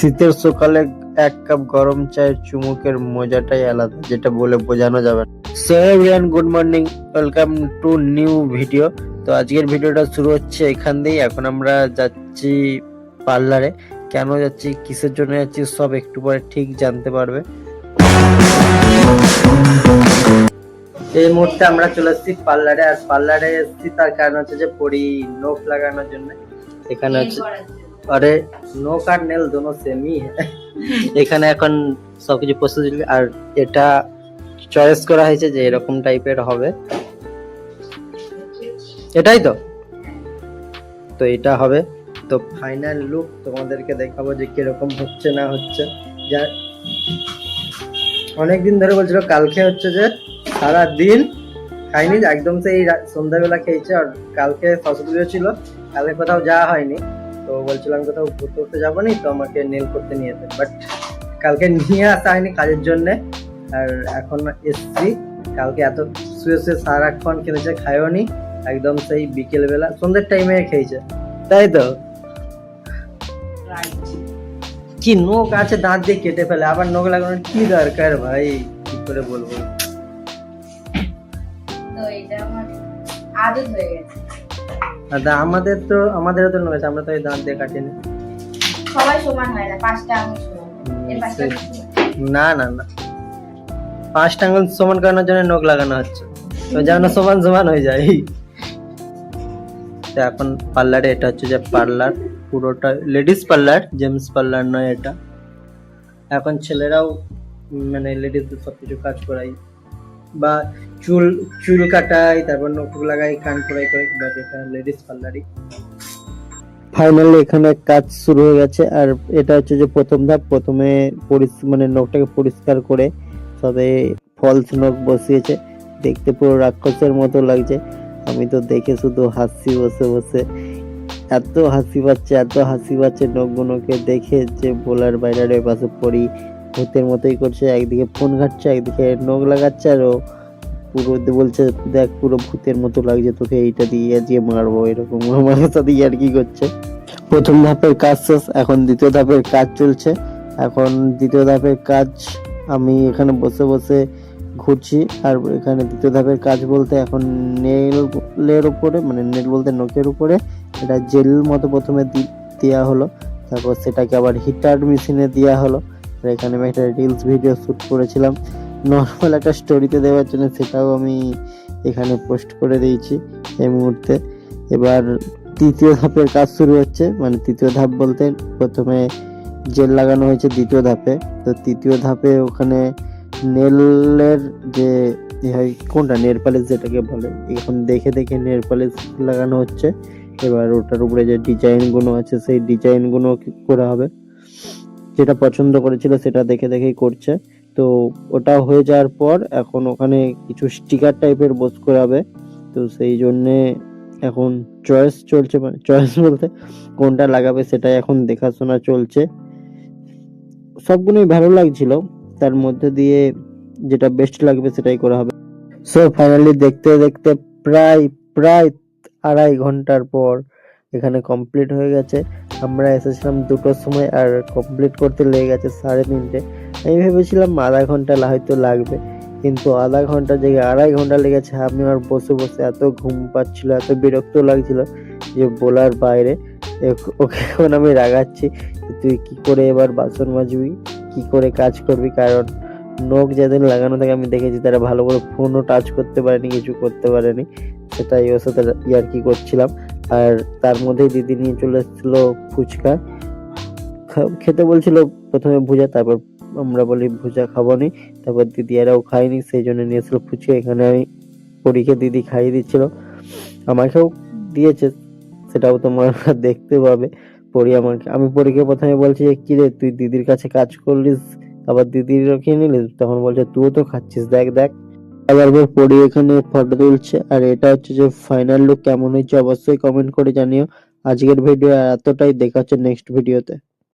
শীতের সকালে এক কাপ গরম চায়ের চুমুকের মজাটাই আলাদা, যেটা বলে বোঝানো যাবে না। So everyone, good morning, welcome to new video. তো আজকের ভিডিওটা শুরু হচ্ছে এখান দিয়েই। এখন আমরা যাচ্ছি পার্লারে। কেন যাচ্ছি, কিসের জন্য যাচ্ছি, সব একটু পরে ঠিক জানতে পারবে। এই মুহূর্তে আমরা চলে এসেছি পার্লারে। আর পার্লারে এসেছি, তার কারণ হচ্ছে যে পরি নখ লাগানোর জন্য। এখানে হচ্ছে আরে নখ আর নেল, দোনো সেমই এখানে এখন সবকিছু প্রস্তুতি আর এটা চয়েস করা হয়েছে যে এরকম টাইপের হবে। এটাই তো? তো এটা হবে। তো ফাইনাল লুক তোমাদেরকে দেখাবো যে কীরকম হচ্ছে না হচ্ছে। যা অনেকদিন ধরে বলছিল, কালকে হচ্ছে যে সারা দিন খাইনি একদম সেই সন্ধ্যাবেলা খেয়েছে, আর কালকে সরস্বতী ছিল, কালকে কোথাও যাওয়া হয়নি। তো বলছিলাম কোথাও ঘুরতে ঘুরতে যাব নি তো আমাকে নেল করতে নিয়ে যেতে। বাট কালকে নিয়ে আসা হয়নি কাজের জন্যে আর এখন এসছি। কালকে এত শুয়ে শুয়ে সারাক্ষণ খেলেছে খায়ও নি একদম সেই বিকেলবেলা সন্ধ্যের টাইমে খেয়েছে। তাই তো? কি নোক আছে দাঁত দিয়ে কেটে ফেলে আবার নোক লাগানোর কি দরকার ভাই? কি করে বলব? তো এটা আমার আদত হয়ে গেছে। আর দা- আমাদের তো আমাদেরও তো নোক আমরা তো এই দাঁত দিয়ে কাটিনি। সবাই সমান হয় না পাঁচটা আঙুল। না না না। পাঁচটা আঙুল সমান করানোর জন্য নখ লাগানো হচ্ছে। তো যেন সমান সমান হয়ে যায়। তো এখন পার্লারে এটা হচ্ছে যে পার্লার পুরোটা লেডিস পার্লার জেমস পার্লার নয় এটা। এখন ছেলেরাও মানে লেডিসদের সব কিছু কাজ করাই। বা চুল চুল কাটাই, তারপর নখ লাগাই, কান করাই করে, বাট এটা লেডিস পার্লারই। ফাইনালি এখানে কাজ শুরু হয়ে গেছে, আর এটা হচ্ছে যে প্রথম ধাপ, প্রথমে মানে নখটাকে পরিষ্কার করে সবে ফলস নখ বসিয়েছে। দেখতে পুরো রাক্ষসের মতো লাগছে। আমি তো দেখে শুধু হাসি বসে বসে, এত হাসি পাচ্ছে, এত হাসি পাচ্ছে নখগুলোকে দেখে যে বলার বাইরে পাশে পড়ি ভূতের মতোই করছে, একদিকে ফোন ঘাটছে, একদিকে নখ লাগাচ্ছে, আর ও পুরো বলছে, দেখ, পুরো ভূতের মতো লাগছে তোকে, এইটা দিয়ে দিয়ে মারবো, এরকম আমার সাথে আর কি করছে। প্রথম ধাপের কাজ শেষ, এখন দ্বিতীয় ধাপের কাজ চলছে। এখন দ্বিতীয় ধাপের কাজ আমি এখানে বসে বসে ঘুরছি, আর এখানে দ্বিতীয় ধাপের কাজ বলতে এখন নেলের উপরে মানে নেল বলতে নখের উপরে, এটা জেল মতো প্রথমে দেওয়া হলো, তারপর সেটাকে আবার হিটার মেশিনে দেওয়া হলো। এখানে আমি একটা রিলস ভিডিও শ্যুট করেছিলাম। নর্মাল একটা স্টোরিতে দেওয়ার জন্য সেটাও আমি এখানে পোস্ট করে দিয়েছি এই মুহূর্তে। এবার তৃতীয় ধাপের কাজ শুরু হচ্ছে মানে তৃতীয় ধাপ বলতে প্রথমে জেল লাগানো হয়েছে দ্বিতীয় ধাপে। তো তৃতীয় ধাপে ওখানে নেলের যে কোনটা? নেল পালিশ যেটাকে বলে। এখন দেখে দেখে নেল পালিশ লাগানো হচ্ছে। এবার ওটার উপরে যে ডিজাইনগুলো আছে, সেই ডিজাইনগুলো করা হবে? যেটা পছন্দ করেছিল সেটা দেখে দেখেই করছে। তো ওটা হয়ে যাওয়ার পর এখন ওখানে কিছু স্টিকার টাইপের বোস করাবে। তো সেই জন্যে এখন চয়েস চলছে মানে চয়েস বলতে কোনটা লাগাবে সেটাই এখন দেখাশোনা চলছে। সবগুলোই ভালো লাগছিল। তার মধ্যে দিয়ে যেটা বেস্ট লাগবে সেটাই করা হবে। সো ফাইনালি দেখতে দেখতে প্রায় প্রায় আড়াই ঘণ্টার পর এখানে কমপ্লিট হয়ে গেছে। আমরা এসেছিলাম দুটোর সময় আর কমপ্লিট করতে লেগে গেছে সাড়ে তিনটে। আমি ভেবেছিলাম আধা ঘণ্টা হয়তো লাগবে, কিন্তু আধা ঘণ্টা জায়গায় আড়াই ঘণ্টা লেগেছে। আমি আর বসে বসে এত ঘুম পাচ্ছিল, এত বিরক্ত লাগছিল যে বলার বাইরে। ওকে এখন আমি রাগাচ্ছি তুই কি করে এবার বাসন মাজবি, কি করে কাজ করবি? কারণ নখ যাদের লাগানো থাকে, আমি দেখেছি তারা ভালো করে ফোনও টাচ করতে পারেনি, কিছু করতে পারেনি। সেটাই ওর সাথে ইয়ার কি করছিলাম। আর তার মধ্যেই দিদি নিয়ে চলে এসেছিল ফুচকা। খেতে বলছিল, প্রথমে ভুজা, তারপর আমরা বলি ভুজা খাব নি। তারপর দিদি এরাও খায়নি, সেই জন্য নিয়ে ফুচকা। এখানে আমি পরীকে দিদি খাইয়ে দিচ্ছিল। আমাকেও দিয়েছে, সেটাও তোমার দেখতে পাবে। পরি আমাকে আমি পরীকে প্রথমে বলছি যে, কিরে, তুই দিদির কাছে কাজ করলিস, আবার দিদির খেয়ে নিলিস? তখন বলছে, তুইও তো খাচ্ছিস, দেখ দেখ। আবার পর পরি এখানে ফটো তুলছে। আর এটা হচ্ছে যে ফাইনাল লুক কেমন হয়েছে অবশ্যই কমেন্ট করে জানিও। আজকের ভিডিও এতটাই। দেখা হচ্ছে নেক্সট ভিডিওতে